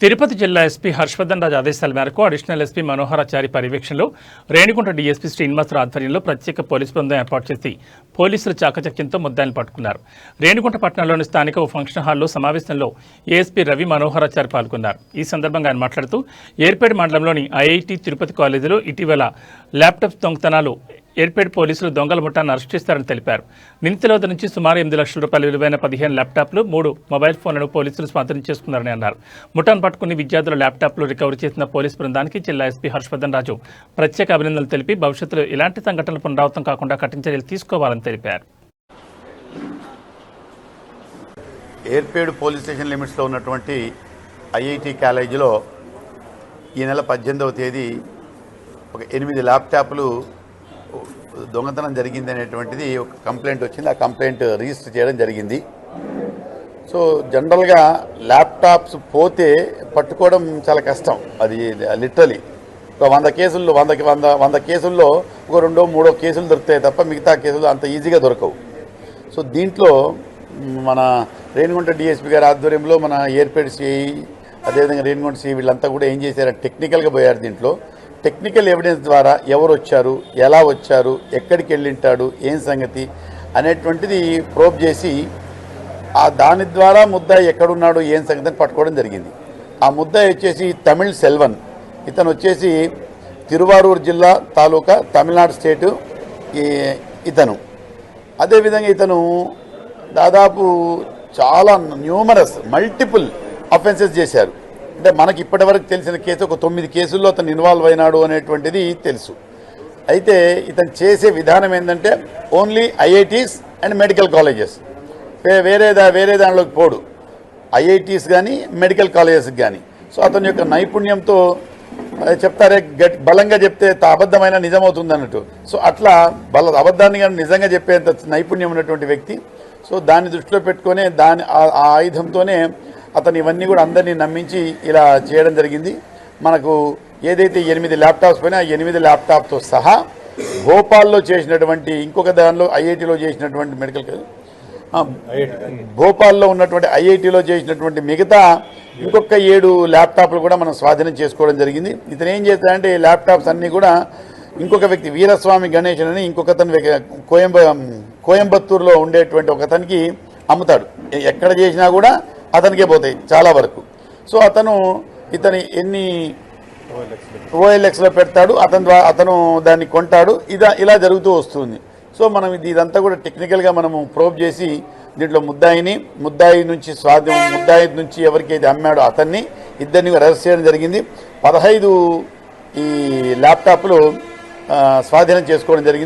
తిరుపతి జిల్లా ఎస్పీ హర్షవర్ధన్ రాజు ఆదేశాల మేరకు అడిషనల్ ఎస్పీ మనోహరాచారి పర్యవేక్షణలో రేణిగుంట డీఎస్పీ శ్రీనివాసరావు ఆధ్వర్యంలో ప్రత్యేక పోలీస్ బృందం ఏర్పాటు చేసి పోలీసుల చాకచక్యంతో ముద్దాయిలు పట్టుకున్నారు. రేణిగుంట పట్టణంలోని స్థానిక ఓ ఫంక్షన్ హాల్లో సమావేశంలో ఏఎస్పీ రవి మనోహరాచారి పాల్గొన్నారు. ఈ సందర్భంగా ఆయన మాట్లాడుతూ ఏర్పేడ్ మండలంలోని ఐఐటి తిరుపతి కాలేజీలో ఇటీవల ల్యాప్టాప్ దొంగతనాలు ఏర్పేడ్ పోలీసులు దొంగల ముఠాన్ని అరెస్ట్ చేస్తారని తెలిపారు. నిందితుల వద్ద నుంచి సుమారు ఎనిమిది లక్షల రూపాయల విలువైన పదిహేను ల్యాప్టాప్లు మూడు మొబైల్ ఫోన్లను పోలీసులు స్వాధీనం చేసుకున్నారని అన్నారు. ముఠాను పట్టుకుని విద్యార్థుల ల్యాప్టాప్లు రికవరీ చేసిన పోలీస్ బృందానికి జిల్లా ఎస్పీ హర్షవర్ధన్ రాజు ప్రత్యేక అభినందనలు తెలిపి భవిష్యత్తులో ఇలాంటి సంఘటనలు పునరావృతం కాకుండా కఠిన చర్యలు తీసుకోవాలని తెలిపారు. ఏర్పేడు పోలీస్ స్టేషన్ లిమిట్స్లో ఉన్నటువంటి ఐఐటి కాలేజీలో ఈ నెల పద్దెనిమిదవ తేదీ ఒక ఎనిమిది ల్యాప్టాప్లు దొంగతనం జరిగింది అనేటువంటిది ఒక కంప్లైంట్ వచ్చింది. ఆ కంప్లైంట్ రిజిస్టర్ చేయడం జరిగింది. సో జనరల్గా ల్యాప్టాప్స్ పోతే పట్టుకోవడం చాలా కష్టం. అది లిటరలీ. ఒక వంద కేసుల్లో వందకి వంద వంద కేసుల్లో ఒక రెండో మూడో కేసులు దొరుకుతాయి తప్ప మిగతా కేసులు అంత ఈజీగా దొరకవు. సో దీంట్లో మన రేణిగుంట డిఎస్పీ గారి ఆధ్వర్యంలో మన ఏర్పేడ్ సిఐ అదేవిధంగా రేణిగుంట సిఐ వీళ్ళంతా కూడా ఏం చేశారు? టెక్నికల్గా పోయారు దీంట్లో. టెక్నికల్ ఎవిడెన్స్ ద్వారా ఎవరు వచ్చారు ఎలా వచ్చారు ఎక్కడికి వెళ్ళింటాడు ఏం సంగతి అనేటువంటిది ప్రోబ్ చేసి ఆ దాని ద్వారా ముద్దాయి ఎక్కడున్నాడు ఏం సంగతి అని పట్టుకోవడం జరిగింది. ఆ ముద్దాయి వచ్చేసి తమిళ్ సెల్వన్. ఇతను వచ్చేసి తిరువారూరు జిల్లా తాలూకా తమిళనాడు స్టేటు ఇతను. అదేవిధంగా ఇతను దాదాపు చాలా న్యూమరస్ మల్టిపుల్ అఫెన్సెస్ చేశారు. అంటే మనకి ఇప్పటివరకు తెలిసిన కేసు ఒక తొమ్మిది కేసుల్లో అతను ఇన్వాల్వ్ అయినాడు అనేటువంటిది తెలుసు. అయితే ఇతను చేసే విధానం ఏంటంటే only IITs and medical colleges. వేరే దా వేరే దానిలోకి పోడు. ఐఐటీస్ కానీ మెడికల్ కాలేజెస్కి కానీ సో అతని యొక్క నైపుణ్యంతో చెప్తారే గట్ బలంగా చెప్తే అబద్ధమైన నిజమవుతుంది అన్నట్టు సో అట్లా బల అబద్ధాన్ని కానీ నిజంగా చెప్పేంత నైపుణ్యం ఉన్నటువంటి వ్యక్తి. సో దాన్ని దృష్టిలో పెట్టుకునే దాని ఆ ఆయుధంతోనే అతను ఇవన్నీ కూడా అందరినీ నమ్మించి ఇలా చేయడం జరిగింది. మనకు ఏదైతే ఎనిమిది ల్యాప్టాప్స్ పైన ఆ ఎనిమిది ల్యాప్టాప్తో సహా భోపాల్లో చేసినటువంటి ఇంకొక దానిలో ఐఐటిలో చేసినటువంటి మెడికల్ భోపాల్లో ఉన్నటువంటి ఐఐటిలో చేసినటువంటి మిగతా ఇంకొక ఏడు ల్యాప్టాప్లు కూడా మనం స్వాధీనం చేసుకోవడం జరిగింది. ఇతను ఏం చేస్తాడంటే ఈ ల్యాప్టాప్స్ అన్నీ కూడా ఇంకొక వ్యక్తి వీరస్వామి గణేష్ అని ఇంకొకతను వ్యక్తి- కోయంబ కోయంబత్తూరులో ఉండేటువంటి ఒకతనికి అమ్ముతాడు. ఎక్కడ చేసినా కూడా అతనికే పోతాయి చాలా వరకు. సో అతను ఇతని ఎన్ని ఓఎల్ఎక్స్లో పెడతాడు అతని ద్వారా అతను దాన్ని కొంటాడు ఇదా ఇలా జరుగుతూ వస్తుంది. సో మనం ఇది ఇదంతా కూడా టెక్నికల్గా మనము ప్రోబ్ చేసి దీంట్లో ముద్దాయిని ముద్దాయి నుంచి స్వాధీనం ముద్దాయి నుంచి ఎవరికైతే అమ్మాడో అతన్ని ఇద్దరిని అరెస్ట్ చేయడం జరిగింది. పదహైదు ఈ ల్యాప్టాప్లు స్వాధీనం చేసుకోవడం జరిగింది.